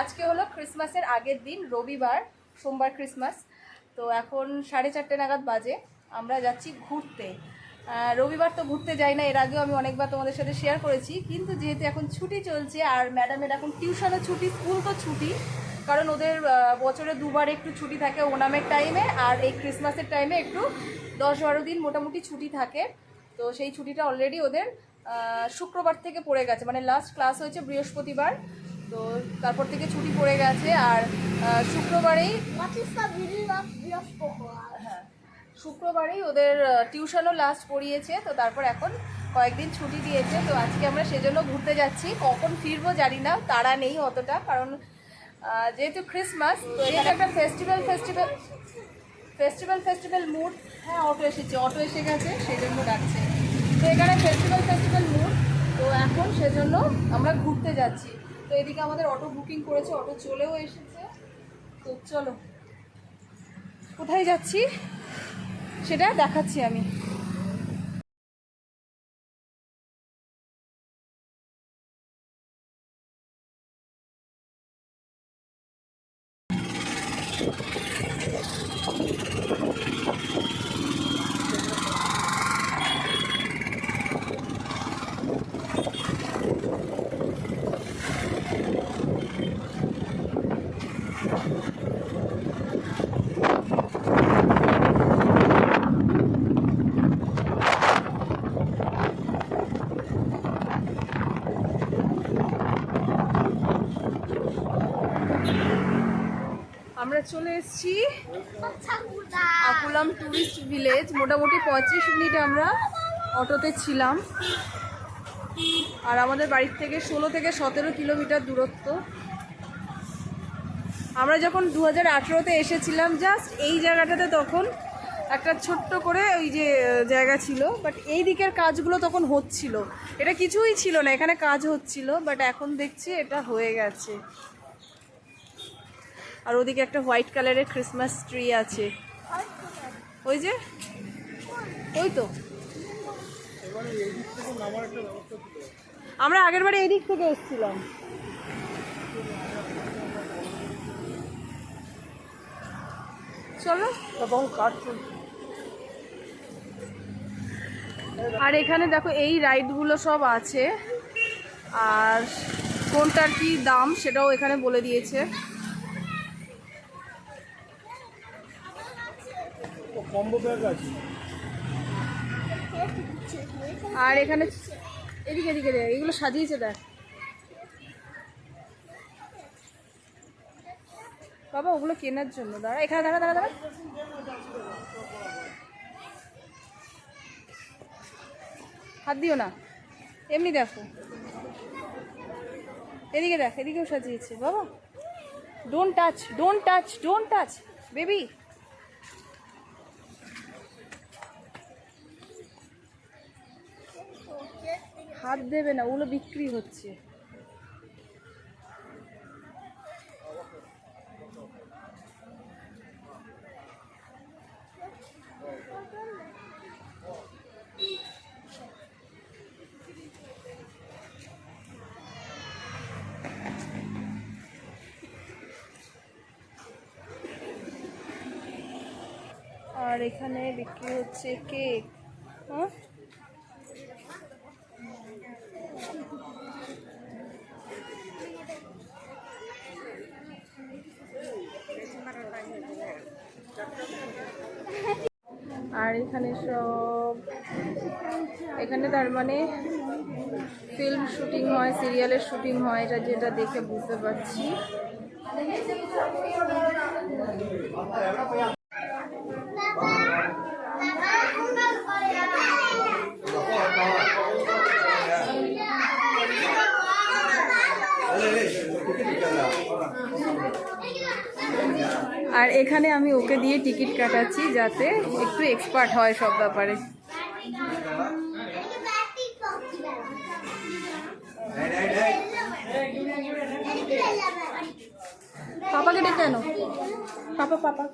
আজকে হলো ক্রিসমাসের আগের দিন, রবিবার, সোমবার ক্রিসমাস তো এখন সাড়ে চারটে নাগাদ বাজে, আমরা যাচ্ছি ঘুরতে। রবিবার তো ঘুরতে যাই না, এর আগেও আমি অনেকবার তোমাদের সাথে শেয়ার করেছি, কিন্তু যেহেতু এখন ছুটি চলছে আর ম্যাডামের এখন টিউশনও ছুটি স্কুল তো ছুটি, কারণ ওদের বছরে দুবার একটু ছুটি থাকে ওনামের টাইমে আর এই ক্রিসমাসের টাইমে একটু দশ বারো দিন মোটামুটি ছুটি থাকে। তো সেই ছুটিটা অলরেডি ওদের শুক্রবার থেকে পড়ে গেছে মানে লাস্ট ক্লাস হয়েছে বৃহস্পতিবার। তো তারপর থেকে ছুটি পড়ে গেছে আর শুক্রবারেই? হ্যাঁ শুক্রবারেই ওদের টিউশনও লাস্ট পড়িয়েছে তো তারপর এখন কয়েকদিন ছুটি দিয়েছে তো আজকে আমরা সেজন্য ঘুরতে যাচ্ছি। কখন ফিরবো জানি না তারা নেই অতটা কারণ যেহেতু ক্রিসমাস তো এটা একটা festival festival festival festival mood হ্যাঁ অটো এসেছে অটো এসে গেছে সেই জন্য ডাকছে। তো এখানে ফেস্টিভ্যাল ফেস্টিভ্যাল মুড তো এখন সেজন্য আমরা ঘুরতে যাচ্ছি। তো এদিকে আমাদের অটো বুকিং করেছে অটো চলেও এসেছে। তো চলো, কোথায় যাচ্ছি? সেটা দেখাচ্ছি আমি। চলে এসেছি ঠাকুরদা। আকুলাম টুরিস্ট ভিলেজ মোটামুটি পঁয়ত্রিশ মিনিট আমরা অটোতে ছিলাম। আর আমাদের বাড়ির থেকে ষোলো থেকে সতেরো কিলোমিটার দূরত্ব। আমরা যখন দু হাজার আঠেরোতে এসেছিলাম জাস্ট এই জায়গাটাতে তখন একটা ছোট্ট করে ওই যে জায়গা ছিল। বাট এই দিকের কাজগুলো তখন হচ্ছিল। এটা কিছুই ছিল না এখানে কাজ হচ্ছিল। বাট এখন দেখছি এটা হয়ে গেছে। আর ওদিকে একটা হোয়াইট কালারের ক্রিসমাস ট্রি আছে। ওই যে? ওই তো। আমরা আগের বারে এই দিক থেকে এসেছিলাম। চলো। আর এখানে দেখো, এই রাইডগুলো সব আছে। আর কোনটার কি দাম সেটাও এখানে বলে দিয়েছে। কম্বো ব্যাগ আছে। আর এখানে এদিকে এদিকে দেখ এগুলো সাজিয়েছে দেখ। বাবা, ওগুলো কেনার জন্য। দাঁড়া, এখানে দাঁড়া দাঁড়া দাঁড়া। হাত দিও না। এমনি দেখো। এদিকে দেখ, এদিকেও সাজিয়েছে। বাবা don't touch don't touch don't touch baby হাত দেবে না ওগুলো বিক্রি হচ্ছে। আর এখানে বিক্রি হচ্ছে কেক হ্যাঁ? আর এখানে সব এখানে তার মানে ফিল্ম শুটিং হয় সিরিয়ালের শুটিং হয়, এটা যেটা দেখে বুঝতে পারছি আর এখানে আমি ওকে দিয়ে টিকিট কাটাচ্ছি যাতে একটু এক্সপার্ট হয় সব ব্যাপারে। পাপাকে ডেকে আনো। পাপা পাপা।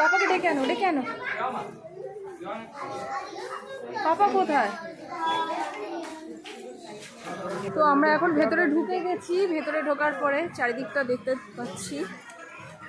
পাপাকে ডেকে আনো, ডেকে পাপা কোথায়? তো আমরা এখন ভেতরে ঢুকে গেছি, ভেতরে ঢোকার পরে চারিদিকটা দেখতে পাচ্ছি।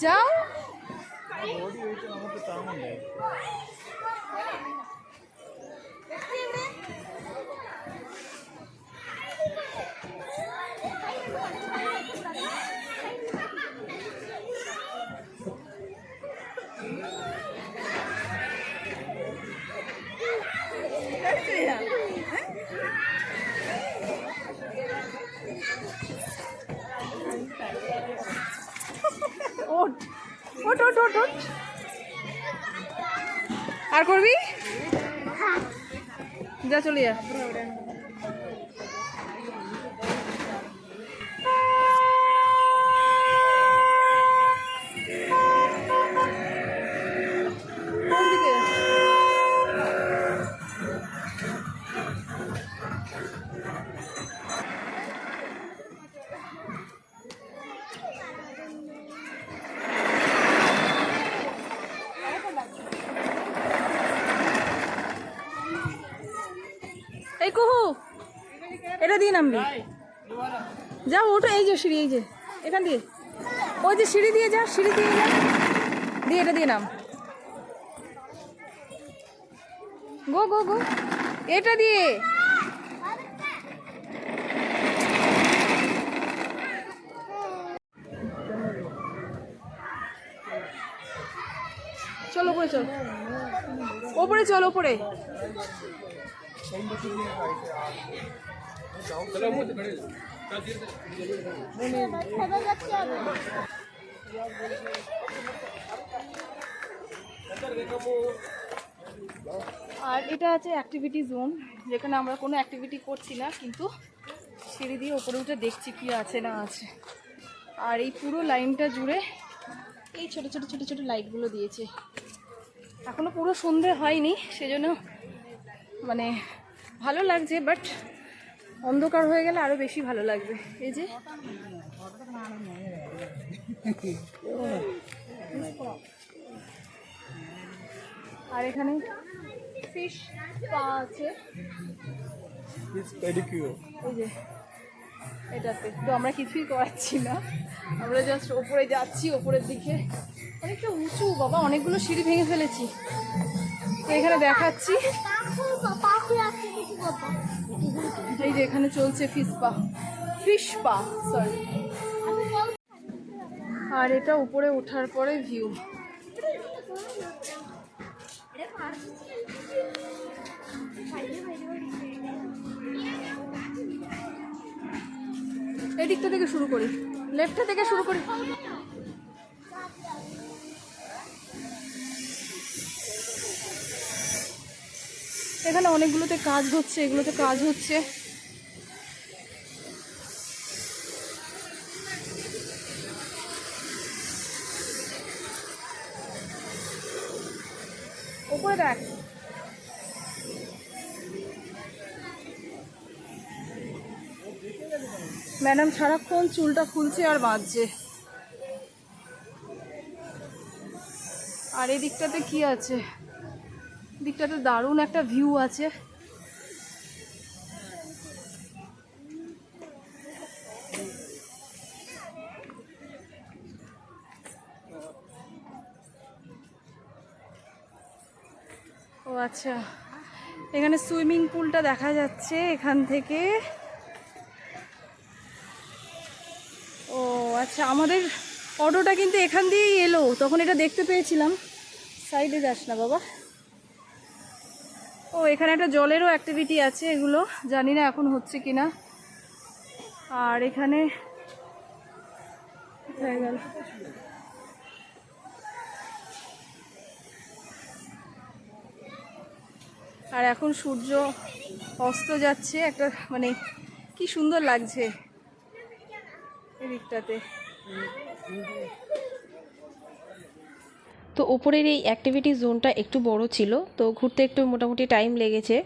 যাও। 할수야. আর করবি? যা চলে যা। এটা দিয়ে নামবি। যা ওটা এই যে সিঁড়ি এই যে এখান দিয়ে। ওই যে সিঁড়ি দিয়ে যা সিঁড়ি দিয়ে যা। দিয়ে এটা দিয়ে নাম। গো গো গো এটা দিয়ে। চলো ওপরে চল। ওপরে চল ওপরে। আর এটা আছে অ্যাক্টিভিটি জোন যেখানে আমরা কোনো অ্যাক্টিভিটি করছি না, কিন্তু সিঁড়ি দিয়ে ওপরে উঠে দেখছি কি আছে না আছে। আর এই পুরো লাইনটা জুড়ে এই ছোট ছোট ছোট ছোট লাইটগুলো দিয়েছে। এখনও পুরো সন্ধে হয়নি, সেজন্য মানে ভালো লাগছে বাট অন্ধকার হয়ে গেলে আরও বেশি ভালো লাগবে। এই যে। আর এখানে ফিশ পাওয়া আছে। এই যে। এটাতে। তো আমরা কিছুই করাচ্ছি না। আমরা জাস্ট ওপরে যাচ্ছি ওপরের দিকে। অনেকটা উঁচু বাবা অনেকগুলো সিঁড়ি ভেঙে ফেলেছি। তো এখানে দেখাচ্ছি। যে এখানে চলছে ফিশ পা ফিশ সরি আর এটা উপরে ওঠার পরে ভিউ এই দিকটা থেকে শুরু করি। লেফটটা থেকে শুরু করি। এখানে অনেকগুলোতে কাজ হচ্ছে, এগুলোতে কাজ হচ্ছে। দেখ। ম্যাডাম, সারাক্ষণ চুলটা খুলছে আর বাঁধছে। আর এই দিকটাতে কি আছে? দিকটাতে দারুণ একটা ভিউ আছে। আচ্ছা এখানে সুইমিং পুলটা দেখা যাচ্ছে এখান থেকে। ও আচ্ছা আমাদের অটোটা কিন্তু এখান দিয়েই এলো, তখন এটা দেখতে পেয়েছিলাম। সাইডে যাস না বাবা। ও, এখানে একটা জলেরও অ্যাক্টিভিটি আছে এগুলো, জানি না এখন হচ্ছে কি না আর এখানে হয়ে গেল। আর এখন সূর্য অস্ত যাচ্ছে, একটা মানে কি সুন্দর লাগছে এদিকটাতে। তো ওপরের এই অ্যাক্টিভিটি জোনটা একটু বড় ছিল, তো ঘুরতে একটু মোটামুটি টাইম লেগেছে।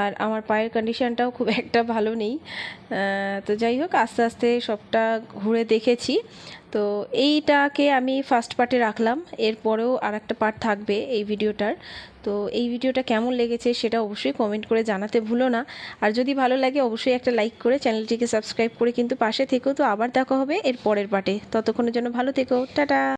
আর আমার পায়ের কন্ডিশনটাও খুব একটা ভালো নেই। তো যাই হোক, আস্তে আস্তে সবটা ঘুরে দেখেছি। তো এইটাকে আমি ফার্স্ট পার্টে রাখলাম, এরপরেও আর একটা পার্ট থাকবে এই ভিডিওটার তো এই ভিডিওটা কেমন লেগেছে সেটা অবশ্যই কমেন্ট করে জানাতে ভুলো না। আর যদি ভালো লাগে, অবশ্যই একটা লাইক করে চ্যানেলটিকে সাবস্ক্রাইব করে কিন্তু পাশে থেকেও তো আবার দেখা হবে এর পরের পাটে ততক্ষণের জন্য ভালো থেকো। টাটা!